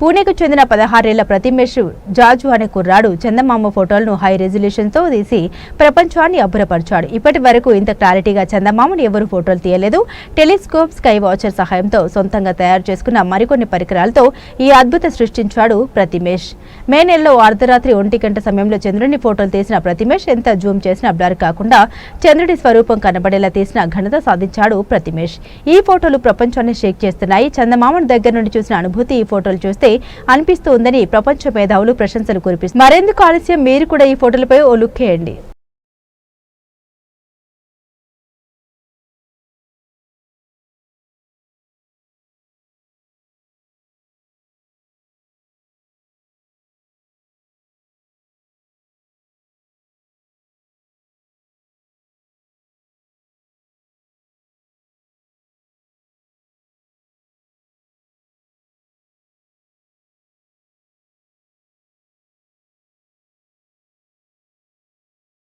పూణేకు చెందిన పదహారేళ్ళ ప్రతిమేష్ జాజు అనే కుర్రాడు చందమామ ఫోటోలను హై రెజల్యూషన్తో తీసి ప్రపంచాన్ని అబ్బురపరిచాడు. ఇప్పటి వరకు ఇంత క్లారిటీగా చందమామను ఎవరు ఫోటోలు తీయలేదు. టెలిస్కోప్ స్కై వాచర్ సహాయంతో సొంతంగా తయారు చేసుకున్న మరికొన్ని పరికరాలతో ఈ అద్భుత సృష్టించాడు ప్రతిమేష్. మే నెలలో అర్ధరాత్రి ఒంటి గంట సమయంలో చంద్రుని ఫోటోలు తీసిన ప్రతిమేష్ ఎంత జూమ్ చేసినా బ్లర్ కాకుండా చంద్రుడి స్వరూపం కనబడేలా తీసిన ఘనత సాధించాడు ప్రతిమేష్. ఈ ఫోటోలు ప్రపంచాన్ని షేక్ చేస్తున్నాయి. చందమామను దగ్గర నుండి చూసిన అనుభూతి ఈ ఫోటోలు చూస్తే చూస్తే అనిపిస్తూ ఉందని ప్రపంచ మేధావులు ప్రశంసలు కురిపిస్తారు మరెందుకు ఆలస్యం? మీరు కూడా ఈ ఫోటోలపై ఓ లుక్ వేయండి.